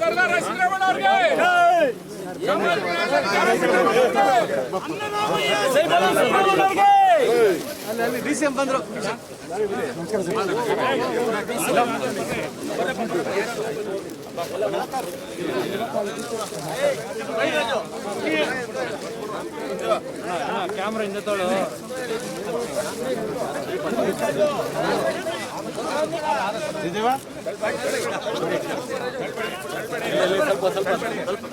ಸರ್ದಾರ್ ಸಿದ್ದರಾಮಯ್ಯ ಅವ್ರಿಗೆ D C M ಬಂದ್ರು. Camera ಹಿಂದೆ ತೋಳು ಸ್ವಲ್ಪ ಸ್ವಲ್ಪ ಸ್ವಲ್ಪ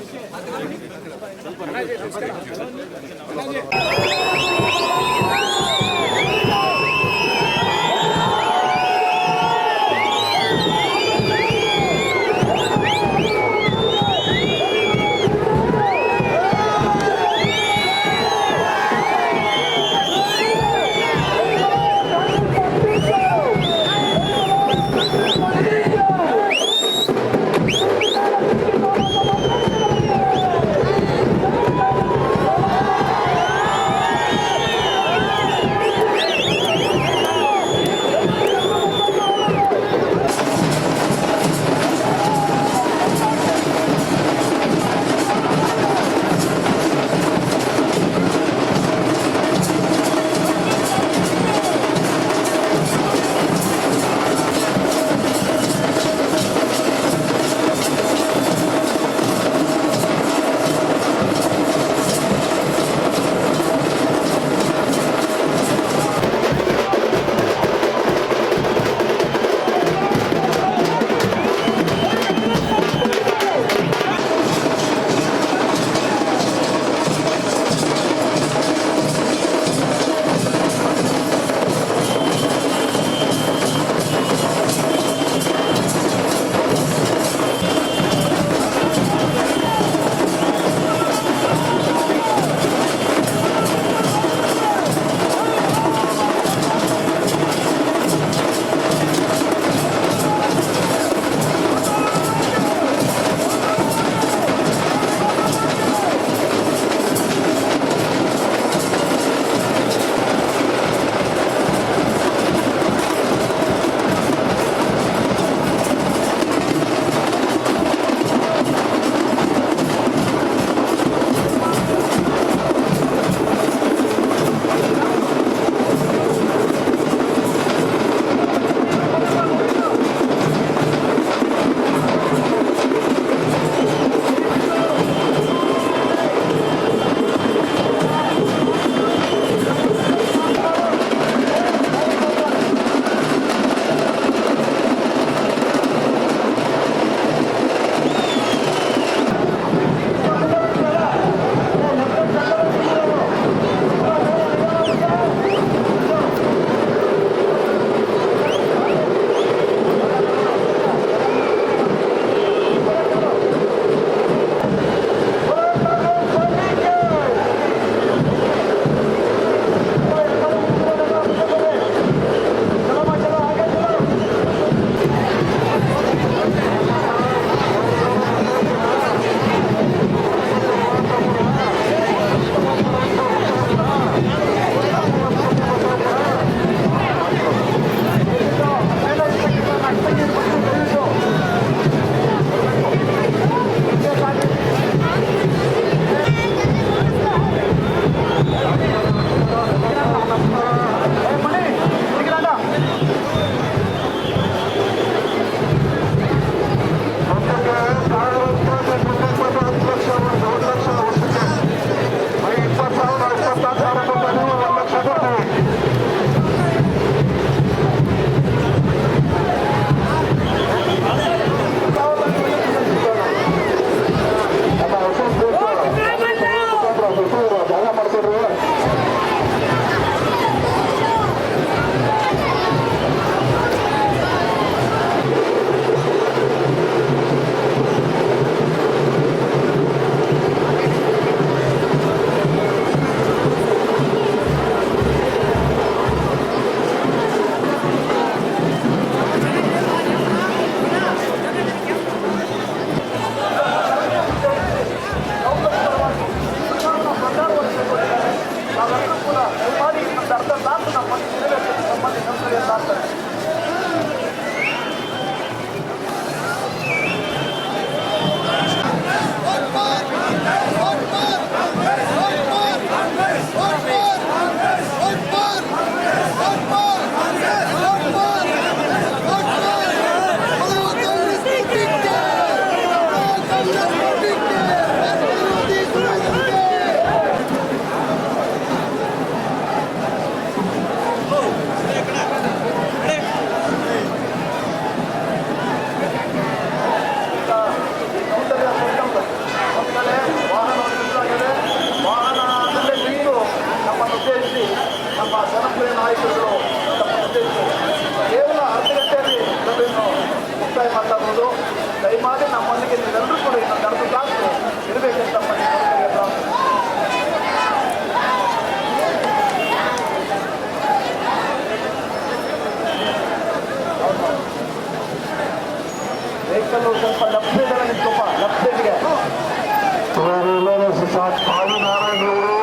ಇವರೆಲ್ಲರೂ ಸಾಕು ಆದಿ ನಾರಾಯಣವರು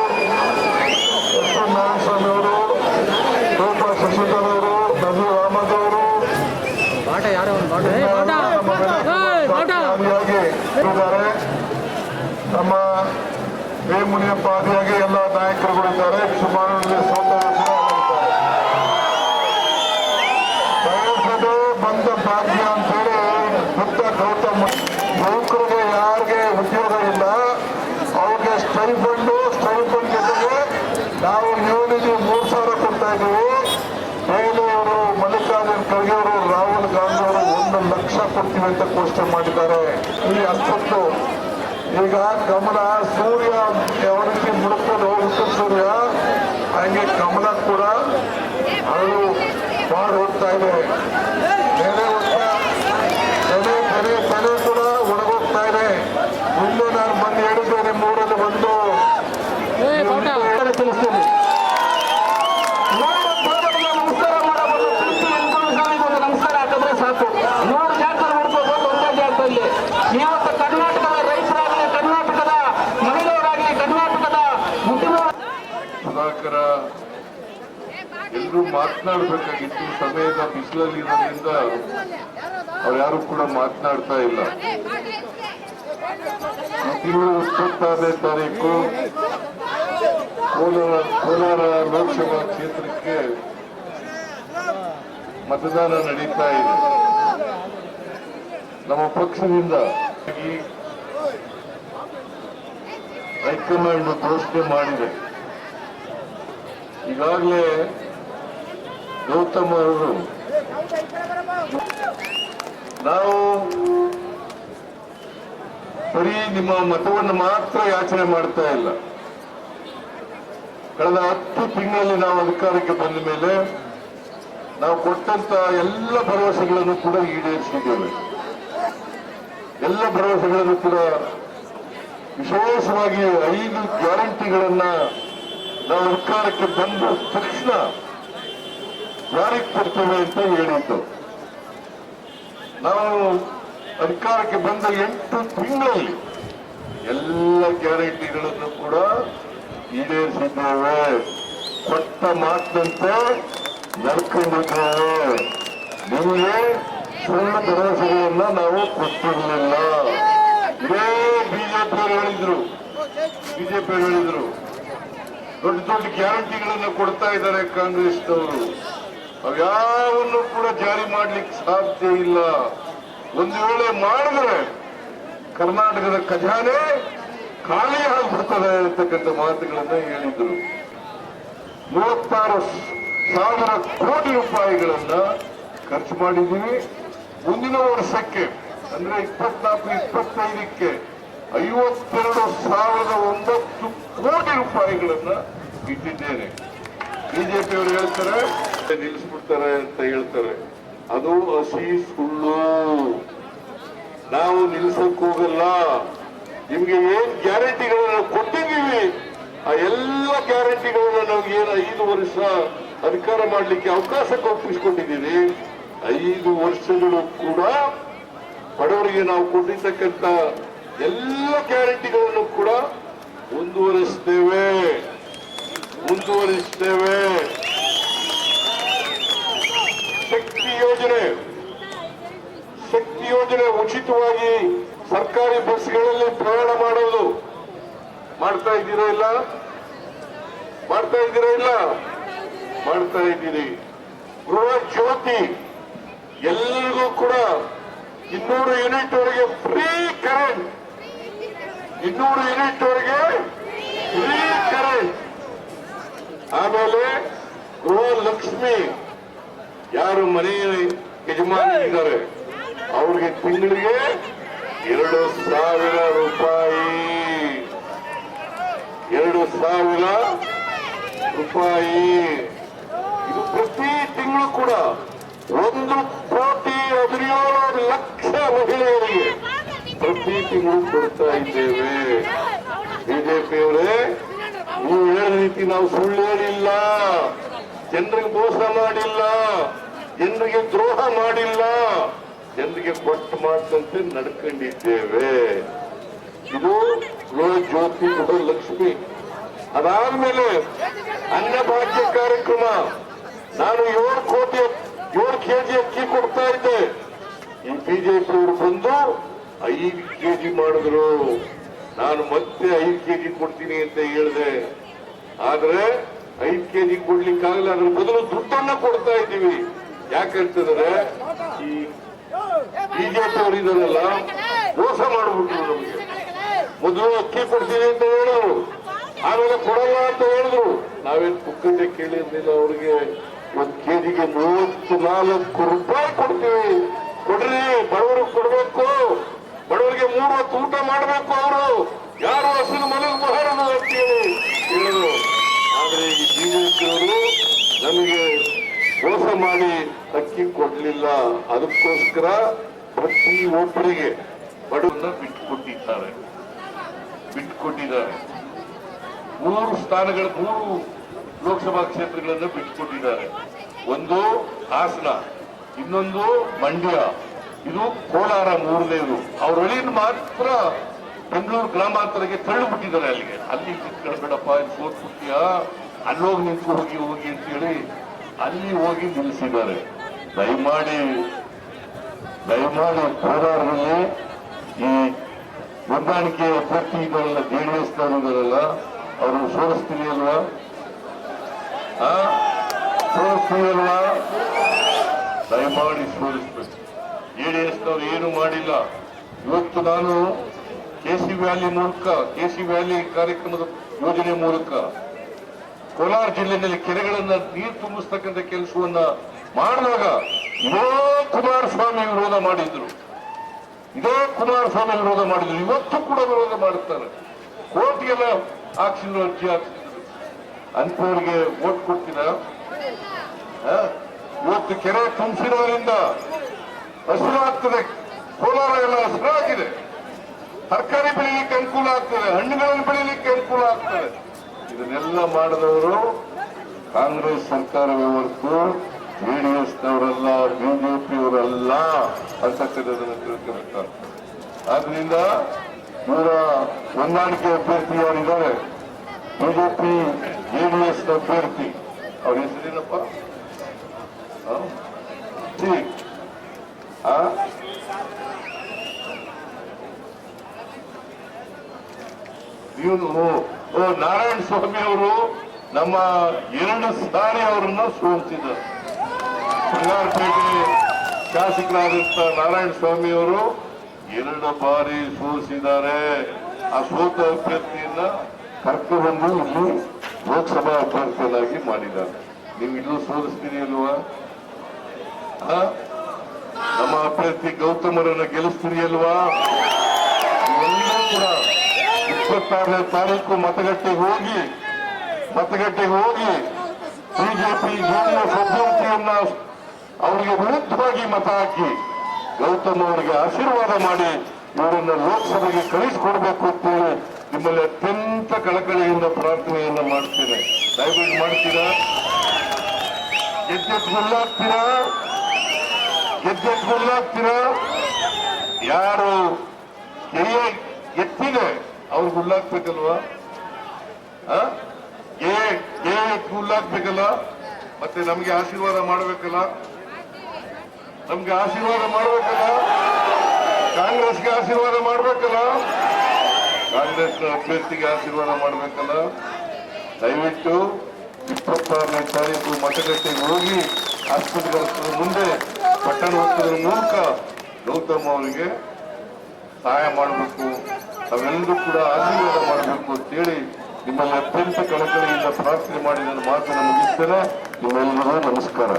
ಎಸ್ ಎನ್ ನಾರಾಯಣಸ್ವಾಮಿ ಅವರು ರೂಪ ಶಶಿಧರ್ ಅವರು ನಬಿ ಅಹಮದ್ ಅವರು ಇದ್ದಾರೆ. ನಮ್ಮ ವಿ ಮುನಿಯಪ್ಪ ಆದಿಯಾಗಿ ಎಲ್ಲ ನಾಯಕರುಗಳಿದ್ದಾರೆ ಸುಮಾರು ಬಂದ ಭಾಗ್ಯ ಅಂತೇಳಿ ಬುದ್ಧ ಗೌತಮ್ ಯುವಕರಿಗೆ ಯಾರಿಗೆ ಉದ್ಯೋಗ ಇಲ್ಲ ಅವ್ರಿಗೆ ಸ್ಟೈಫಂಡು ಸ್ಟೈಫಂಡ್ ಜೊತೆಗೆ ನಾವು ಯೂನಿಗೆ ಮೂರು ಸಾವಿರ ಕೊಡ್ತಾ ಇದ್ದೀವಿ ಬೇಲೂರು ಮಲ್ಲಿಕಾರ್ಜುನ್ ಖರ್ಗೆ ಅವರು ರಾಹುಲ್ ಗಾಂಧಿ ಅವರು ಒಂದು ಲಕ್ಷ ಕೊಡ್ತೀವಿ ಅಂತ ಘೋಷಣೆ ಮಾಡಿದ್ದಾರೆ ಈ ಅಷ್ಟೊತ್ತು. ಈಗ ಗಮನ ಸೂರ್ಯ ಯಾವ ರೀತಿ ಮುಡುಕೊಂಡು ಉತ್ತರ ಸೂರ್ಯ ಹಂಗೆ ಕಮಲ ಕೂಡ ಅದು ಮಾಡಿ ಹೋಗ್ತಾ ಇದೆ ಬೆಲೆ ಹೋಗ್ತಾ ಬೆಲೆ ಬೆಲೆ ಬೆಲೆ ಕೂಡ ಒಣಗೋಗ್ತಾ ಇದೆ ಮುಂದೆ ನಾನು ಬಂದು ಹೇಳಿದ್ದೇನೆ ಮೂರಲ್ಲಿ ಒಂದು ಏ ಬಾಟ ತಿಳಿಸ್ತೀನಿ ನಮಸ್ಕಾರ ಮಾಡಬಹುದು ಒಂದು ನಮಸ್ಕಾರ ಹಾಕಿದ್ರೆ ಸಾಕು ನೂರು ಜಾಗದಲ್ಲಿ ನೋಡ್ಕೋಬಹುದು ಒಂದೇ ಜಾಗದಲ್ಲಿ ಇವತ್ತು ಕರ್ನಾಟಕದ ರೈತರಾಗಲಿ ಕರ್ನಾಟಕದ ಮಹಿಳೆಯರಾಗಲಿ ಕರ್ನಾಟಕದ ಉದ್ಯಮ ಸುಧಾಕರ ಎಲ್ಲರೂ ಮಾತನಾಡಬೇಕಾಗಿತ್ತು. ಸಮಯದ ಬಿಸಿಲಲ್ಲಿ ಇರೋದ್ರಿಂದ ಅವ್ರು ಯಾರು ಕೂಡ ಮಾತನಾಡ್ತಾ ಇಲ್ಲ. ತಿಂಗಳು ಇಪ್ಪತ್ತಾರನೇ ತಾರೀಕು ಕೋಲಾರ ಕೋಲಾರ ಲೋಕಸಭಾ ಕ್ಷೇತ್ರಕ್ಕೆ ಮತದಾನ ನಡೀತಾ ಇದೆ. ನಮ್ಮ ಪಕ್ಷದಿಂದ ಹೈಕಮಾಂಡ್ ಘೋಷಣೆ ಮಾಡಿದೆ. ಈಗಾಗಲೇ ಗೌತಮ್ ಅವರು ನಾವು ಬರೀ ನಿಮ್ಮ ಮತವನ್ನು ಮಾತ್ರ ಯಾಚನೆ ಮಾಡ್ತಾ ಇಲ್ಲ. ಕಳೆದ ಹತ್ತು ತಿಂಗಳಲ್ಲಿ ನಾವು ಅಧಿಕಾರಕ್ಕೆ ಬಂದ ಮೇಲೆ ನಾವು ಕೊಟ್ಟಂತ ಎಲ್ಲ ಭರವಸೆಗಳನ್ನು ಕೂಡ ಈಡೇರಿಸಿದ್ದೇವೆ. ಎಲ್ಲ ಭರವಸೆಗಳನ್ನು ಕೂಡ ವಿಶೇಷವಾಗಿ ಐದು ಗ್ಯಾರಂಟಿಗಳನ್ನ ನಾವು ಅಧಿಕಾರಕ್ಕೆ ಬಂದ ತಕ್ಷಣ ಜಾರಿಗೆ ಕೊಡ್ತೇವೆ ಅಂತ ಹೇಳಿದ್ದು. ನಾವು ಅಧಿಕಾರಕ್ಕೆ ಬಂದ ಎಂಟು ತಿಂಗಳಲ್ಲಿ ಎಲ್ಲ ಗ್ಯಾರಂಟಿಗಳನ್ನು ಕೂಡ ಈಡೇರಿಸಿದ್ದೇವೆ. ಕೊಟ್ಟ ಮಾತಿನಂತೆ ನಡ್ಕೊಂಡಿದ್ದೇವೆ ನಿಮಗೆ ಸುಳ್ಳು ಭರವಸೆಗಳನ್ನ ನಾವು ಕೊಟ್ಟಿರಲಿಲ್ಲ. ಇದೇ ಬಿಜೆಪಿಯವರು ಹೇಳಿದ್ರು. ಬಿಜೆಪಿ ಹೇಳಿದ್ರು. ದೊಡ್ಡ ದೊಡ್ಡ ಗ್ಯಾರಂಟಿಗಳನ್ನು ಕೊಡ್ತಾ ಇದ್ದಾರೆ ಕಾಂಗ್ರೆಸ್ನವರು. ಅವ್ಯಾವನ್ನು ಕೂಡ ಜಾರಿ ಮಾಡ್ಲಿಕ್ಕೆ ಸಾಧ್ಯ ಇಲ್ಲ. ಒಂದು ವೇಳೆ ಮಾಡಿದ್ರೆ ಕರ್ನಾಟಕದ ಖಜಾನೆ ಖಾಲಿ ಆಗ್ಬಿಡ್ತದೆ ಅಂತಕ್ಕಂಥ ಮಾತುಗಳನ್ನ ಹೇಳಿದ್ರು. ಮೂವತ್ತಾರು ಸಾವಿರ ಕೋಟಿ ರೂಪಾಯಿಗಳನ್ನ ಖರ್ಚು ಮಾಡಿದ್ದೀವಿ ಮುಂದಿನ ವರ್ಷಕ್ಕೆ, ಅಂದ್ರೆ ಇಪ್ಪತ್ನಾಲ್ಕು, ಇಪ್ಪತ್ತೈದಕ್ಕೆ ಐವತ್ತೆರಡು ಸಾವಿರದ ಒಂಬತ್ತು ಕೋಟಿ ರೂಪಾಯಿಗಳನ್ನ ಇಟ್ಟಿದ್ದೇನೆ. ಬಿಜೆಪಿಯವರು ಹೇಳ್ತಾರೆ ನಿಲ್ಲಿಸ್ಬಿಡ್ತಾರೆ ಅಂತ ಹೇಳ್ತಾರೆ. ಅದು ಹಸಿ ಸುಳ್ಳು. ನಾವು ನಿಲ್ಸಕ್ ಹೋಗಲ್ಲ. ನಿಮ್ಗೆ ಏನ್ ಗ್ಯಾರಂಟಿಗಳನ್ನ ಕೊಟ್ಟಿದ್ದೀವಿ? ಆ ಎಲ್ಲ ಗ್ಯಾರಂಟಿಗಳನ್ನ ನಾವು ಏನು ಐದು ವರ್ಷ ಅಧಿಕಾರ ಮಾಡ್ಲಿಕ್ಕೆ ಅವಕಾಶ ಕಲ್ಪಿಸ್ಕೊಂಡಿದ್ದೀವಿ. ಐದು ವರ್ಷಗಳು ಕೂಡ ಬಡವರಿಗೆ ನಾವು ಕೊಟ್ಟಿರ್ತಕ್ಕಂಥ ಎಲ್ಲ ಗ್ಯಾರಂಟಿಗಳನ್ನು ಕೂಡ ಮುಂದುವರಿಸ್ತೇವೆ. ಮುಂದುವರಿಸ್ತೇವೆ. ಯೋಜನೆ. ಶಕ್ತಿ ಯೋಜನೆ ಉಚಿತವಾಗಿ ಸರ್ಕಾರಿ ಬಸ್ಗಳಲ್ಲಿ ಪ್ರಯಾಣ ಮಾಡೋದು ಮಾಡ್ತಾ ಇದ್ದೀರಾ ಇಲ್ಲ? ಮಾಡ್ತಾ ಇದ್ದೀರಾ ಇಲ್ಲ? ಮಾಡ್ತಾ ಇದ್ದೀರಿ. ಗೃಹ ಜ್ಯೋತಿ. ಎಲ್ಲರಿಗೂ ಕೂಡ ಇನ್ನೂರು ಯೂನಿಟ್ ವರೆಗೆ ಫ್ರೀ ಕರೆಂಟ್. ಇನ್ನೂರು ಯೂನಿಟ್ ವರೆಗೆ ಫ್ರೀ ಕರೆಂಟ್. ಆಮೇಲೆ ಗೃಹ ಲಕ್ಷ್ಮಿ. ಯಾರು ಮನೆ ಯಜಮಾನರಿದ್ದಾರೆ ಅವ್ರಿಗೆ ತಿಂಗಳಿಗೆ ಎರಡು ಸಾವಿರ ರೂಪಾಯಿ. ಎರಡು ಸಾವಿರ ರೂಪಾಯಿ. ಇದು ಪ್ರತಿ ತಿಂಗಳು ಕೂಡ ಒಂದು ಕೋಟಿ ಹದಿನೇಳು ಲಕ್ಷ ಮಹಿಳೆಯರಿಗೆ ಪ್ರತಿ ತಿಂಗಳು ಕೊಡ್ತಾ ಇದ್ದೇವೆ. ಬಿಜೆಪಿಯವರೇ ನೀವು ಹೇಳಿದ ರೀತಿ ನಾವು ಸುಳ್ಳು ಹೇಳಿಲ್ಲ. ಜನರಿಗೆ ಮೋಸ ಮಾಡಿಲ್ಲ ಜನರಿಗೆ ದ್ರೋಹ ಮಾಡಿಲ್ಲ. ಜನರಿಗೆ ಕೊಟ್ಟು ಮಾತಂತೆ ನಡ್ಕೊಂಡಿದ್ದೇವೆ. ಇದು ಗೃಹ ಜ್ಯೋತಿ ಗೃಹ ಲಕ್ಷ್ಮಿ. ಅದಾದ್ಮೇಲೆ ಅನ್ನಭಾಗ್ಯ ಕಾರ್ಯಕ್ರಮ. ನಾನು ಏಳು ಕೋಟಿ ಏಳು ಕೆಜಿ ಅಕ್ಕಿ ಕೊಡ್ತಾ ಇದ್ದೆ. ಈ ಬಿಜೆಪಿ ಅವರು ಬಂದು ಐದು ಕೆಜಿ ಮಾಡಿದ್ರು. ನಾನು ಮತ್ತೆ ಐದು ಕೆಜಿ ಕೊಡ್ತೀನಿ ಅಂತ ಹೇಳಿದೆ. ಆದ್ರೆ ಐದು ಕೆಜಿ ಕೊಡ್ಲಿಕ್ಕಾಗಲ್ಲ, ಅದ್ರ ಬದಲು ದುಡ್ಡನ್ನ ಕೊಡ್ತಾ ಇದ್ದೀವಿ. ಯಾಕಂತಂದ್ರೆ ಈ ಬಿಜೆಪಿ ಅವರು ಇದನ್ನೆಲ್ಲ ಮೋಸ ಮಾಡ್ಬಿಟ್ರು ನಮಗೆ. ಮೊದಲು ಅಕ್ಕಿ ಕೊಡ್ತೀನಿ ಅಂತ ಹೇಳೋರು ಆಮೇಲೆ ಕೊಡಲ್ಲ ಅಂತ ಹೇಳಿದ್ರು. ನಾವೇನ್ ಪುಕ್ಕಟ್ಟೆ ಕೇಳಿರ್ಲಿಲ್ಲ ಅವ್ರಿಗೆ, ಒಂದ್ ಕೆಜಿಗೆ ಮೂವತ್ತು ನಾಲ್ಕು ರೂಪಾಯಿ ಕೊಡ್ತೀವಿ. ಕೊಡ್ರಿ, ಬಡವರಿಗೆ ಕೊಡ್ಬೇಕು. ಬಡವರಿಗೆ ಮೂರು ಹೊತ್ತು ಊಟ ಮಾಡ್ಬೇಕು ಅವರು. ಯಾರು ಹಸಿರು ಮಲಗಬಾರದು ಅಂತೇಳಿ ಹೇಳಿದ್ರು ಆದ್ರೆ ಈ ಬಿಜೆಪಿಯವರು ನಮಗೆ ಮೋಸ ಮಾಡಿ ಅಕ್ಕಿ ಕೊಡ್ಲಿಲ್ಲ. ಅದಕ್ಕೋಸ್ಕರ ಪ್ರತಿ ಒಬ್ಬರಿಗೆ ಬಡವನ್ನ ಬಿಟ್ಕೊಟ್ಟಿದ್ದಾರೆ ಬಿಟ್ಕೊಟ್ಟಿದ್ದಾರೆ ಮೂರು ಸ್ಥಾನಗಳ, ಮೂರು ಲೋಕಸಭಾ ಕ್ಷೇತ್ರಗಳನ್ನು ಬಿಟ್ಕೊಟ್ಟಿದ್ದಾರೆ ಒಂದು ಹಾಸನ, ಇನ್ನೊಂದು ಮಂಡ್ಯ, ಇದು ಕೋಲಾರ ಮೂರನೇದು. ಅವ್ರ ಮಾತ್ರ ಬೆಂಗಳೂರು ಗ್ರಾಮಾಂತರಕ್ಕೆ ತಳ್ಳಿ ಬಿಟ್ಟಿದ್ದಾರೆ ಅಲ್ಲಿಗೆ. ಅಲ್ಲಿ ನಿಂತ್ಕೊಳ್ಬೇಡಪ್ಪ ಇಲ್ಲಿ ಸೋತ್ಬಿಟ್ಟಿಯ ಅಲ್ಲೋಗಿ ನಿಂತು ಹೋಗಿ ಹೋಗಿ ಅಂತ ಹೇಳಿ ಅಲ್ಲಿ ಹೋಗಿ ನಿಲ್ಲಿಸಿದ್ದಾರೆ. ದಯಮಾಡಿ ದಯಮಾಡಿ ಕೋಲಾರದಲ್ಲಿ ಈ ಹೊಂದಾಣಿಕೆ ಅಭ್ಯರ್ಥಿಗಳನ್ನ ಜೆಡಿಎಸ್ ನವರಿದಾರಲ್ಲ ಅವರು ಸೋಲಿಸ್ತೀನಿ ಅಲ್ವಾ? ಆ? ಸೋಲಿಸ್ತೀನಿ ಅಲ್ವಾ? ದಯಮಾಡಿ ಸೋಲಿಸ್ಬೇಕು. ಜೆಡಿಎಸ್ನವ್ರು ಏನು ಮಾಡಿಲ್ಲ. ಇವತ್ತು ನಾನು ಕೆ ಸಿ ವ್ಯಾಲಿ ಮೂಲಕ ಕೆಸಿ ವ್ಯಾಲಿ ಕಾರ್ಯಕ್ರಮದ ಯೋಜನೆ ಮೂಲಕ ಕೋಲಾರ ಜಿಲ್ಲೆಯಲ್ಲಿ ಕೆರೆಗಳನ್ನ ನೀರು ತುಂಬಿಸ್ತಕ್ಕಂಥ ಕೆಲಸವನ್ನ ಮಾಡುವಾಗ ಇದೇ ಕುಮಾರಸ್ವಾಮಿ ವಿರೋಧ ಮಾಡಿದ್ರು. ಇದೇ ಕುಮಾರಸ್ವಾಮಿ ವಿರೋಧ ಮಾಡಿದ್ರು. ಇವತ್ತು ಕೂಡ ವಿರೋಧ ಮಾಡುತ್ತಾರೆ. ಕೋರ್ಟ್ಗೆಲ್ಲ ಹಾಕ್ಸಿದ್ರು ಅರ್ಜಿ ಹಾಕ್ಸಿದ್ರು. ಅಂಥವ್ರಿಗೆ ಓಟ್ ಕೊಡ್ತೀರ? ಇವತ್ತು ಕೆರೆ ತುಂಬಿಸಿರೋದ್ರಿಂದ ಹಸಿರಾಗ್ತದೆ ಕೋಲಾರ ಎಲ್ಲ ಹಸಿರಾಗಿದೆ ತರಕಾರಿ ಬೆಳಿಲಿಕ್ಕೆ ಅನುಕೂಲ ಆಗ್ತದೆ. ಹಣ್ಣುಗಳನ್ನು ಬೆಳಿಲಿಕ್ಕೆ ಅನುಕೂಲ ಆಗ್ತದೆ. ಇದನ್ನೆಲ್ಲ ಮಾಡಿದವರು ಕಾಂಗ್ರೆಸ್ ಸರ್ಕಾರವೇ ಹೊರತು ಜೆಡಿಎಸ್ ನವರಲ್ಲ ಬಿಜೆಪಿಯವರಲ್ಲ ಅಂತಕ್ಕಂಥದ್ದನ್ನು ತಿಳ್ಕೊಬೇಕಾಗ್ತದೆ ಆದ್ರಿಂದ ಇವರ ಹೊಂದಾಣಿಕೆ ಅಭ್ಯರ್ಥಿ ಯಾರಿದ್ದಾರೆ? ಬಿಜೆಪಿ ಜೆಡಿಎಸ್ ಅಭ್ಯರ್ಥಿ. ಅವ್ರ ಹೆಸರೇನಪ್ಪ? ಆ? ನಾರಾಯಣ ಸ್ವಾಮಿ ಅವರು ನಮ್ಮ ಎರಡು ಸ್ಥಾನಿ ಅವರನ್ನ ಸೋಲಿಸಿದ್ದಾರೆ ಶಾಸಕರಾದಂತ ನಾರಾಯಣ ಸ್ವಾಮಿ ಅವರು ಎರಡು ಬಾರಿ ಸೋಲಿಸಿದ್ದಾರೆ ಆ ಸೋತ ಅಭ್ಯರ್ಥಿಯನ್ನ ಕರ್ಕೊಂಡು ಇಲ್ಲಿ ಲೋಕಸಭಾ ಅಭ್ಯರ್ಥಿಯನ್ನಾಗಿ ಮಾಡಿದ್ದಾರೆ. ನೀವು ಇಲ್ಲೂ ಸೋಲಿಸ್ತೀರಿ ಅಲ್ವಾ? ನಮ್ಮ ಅಭ್ಯರ್ಥಿ ಗೌತಮರನ್ನ ಗೆಲ್ಲಿಸ್ತೀರಿ ಅಲ್ವಾ? ಕೂಡ ಇಪ್ಪತ್ತಾರನೇ ತಾರೀಕು ಮತಗಟ್ಟೆಗೆ ಹೋಗಿ ಮತಗಟ್ಟೆಗೆ ಹೋಗಿ, ಬಿಜೆಪಿ ಜೆಡಿಎಸ್ ಅಭ್ಯರ್ಥಿಯನ್ನ ಅವರಿಗೆ ವಿರುದ್ಧವಾಗಿ ಮತ ಹಾಕಿ, ಗೌತಮ್ ಅವರಿಗೆ ಆಶೀರ್ವಾದ ಮಾಡಿ ಇವರನ್ನು ಲೋಕಸಭೆಗೆ ಕಳಿಸಿಕೊಡ್ಬೇಕು ಅಂತೇಳಿ ನಿಮ್ಮಲ್ಲಿ ಅತ್ಯಂತ ಕಳಕಳಿಯಿಂದ ಪ್ರಾರ್ಥನೆಯನ್ನ ಮಾಡ್ತೇನೆ. ದಯವಿಟ್ಟು ಮಾಡ್ತೀರಾ? ಗೆದ್ದೆತ್ ಗುಲ್ಲಾಗ್ತೀರಾ ಗೆದ್ದೆತ್ ಗುಲ್ಲಾಗ್ತೀರಾ ಯಾರು ಎತ್ತಿದೆ ಅವ್ರಿಗೆ? ಏ ಹುಲ್ಲಾಕ್ಬೇಕಲ್ಲ ಮತ್ತೆ ನಮ್ಗೆ ಆಶೀರ್ವಾದ ಮಾಡ್ಬೇಕಲ್ಲ? ನಮ್ಗೆ ಆಶೀರ್ವಾದ ಮಾಡ್ಬೇಕಲ್ಲ? ಕಾಂಗ್ರೆಸ್ಗೆ ಆಶೀರ್ವಾದ ಮಾಡ್ಬೇಕಲ್ಲ? ಕಾಂಗ್ರೆಸ್ ಅಭ್ಯರ್ಥಿಗೆ ಆಶೀರ್ವಾದ ಮಾಡ್ಬೇಕಲ್ಲ? ದಯವಿಟ್ಟು ಇಪ್ಪತ್ತಾರನೇ ತಾರೀಕು ಮತಗಟ್ಟೆಗೆ ಹೋಗಿ ಆಸ್ಪತ್ರೆಗಳ ಮುಂದೆ ಪಟ್ಟಣ ಹೋಗ್ತದ ಮೂಲಕ ಗೌತಮ್ ಅವರಿಗೆ ಸಹಾಯ ಮಾಡಬೇಕು. ನಾವೆಲ್ಲರೂ ಕೂಡ ಆಶೀರ್ವಾದ ಮಾಡಬೇಕು ಅಂತೇಳಿ ನಿಮ್ಮಲ್ಲಿ ಅತ್ಯಂತ ಕಳಕಳಿಯಿಂದ ಪ್ರಾರ್ಥನೆ ಮಾಡಿ ನನ್ನ ಮಾತನ್ನು ಮುಗಿಸ್ತೇನೆ. ನಿಮ್ಮೆಲ್ಲರಿಗೂ ನಮಸ್ಕಾರ.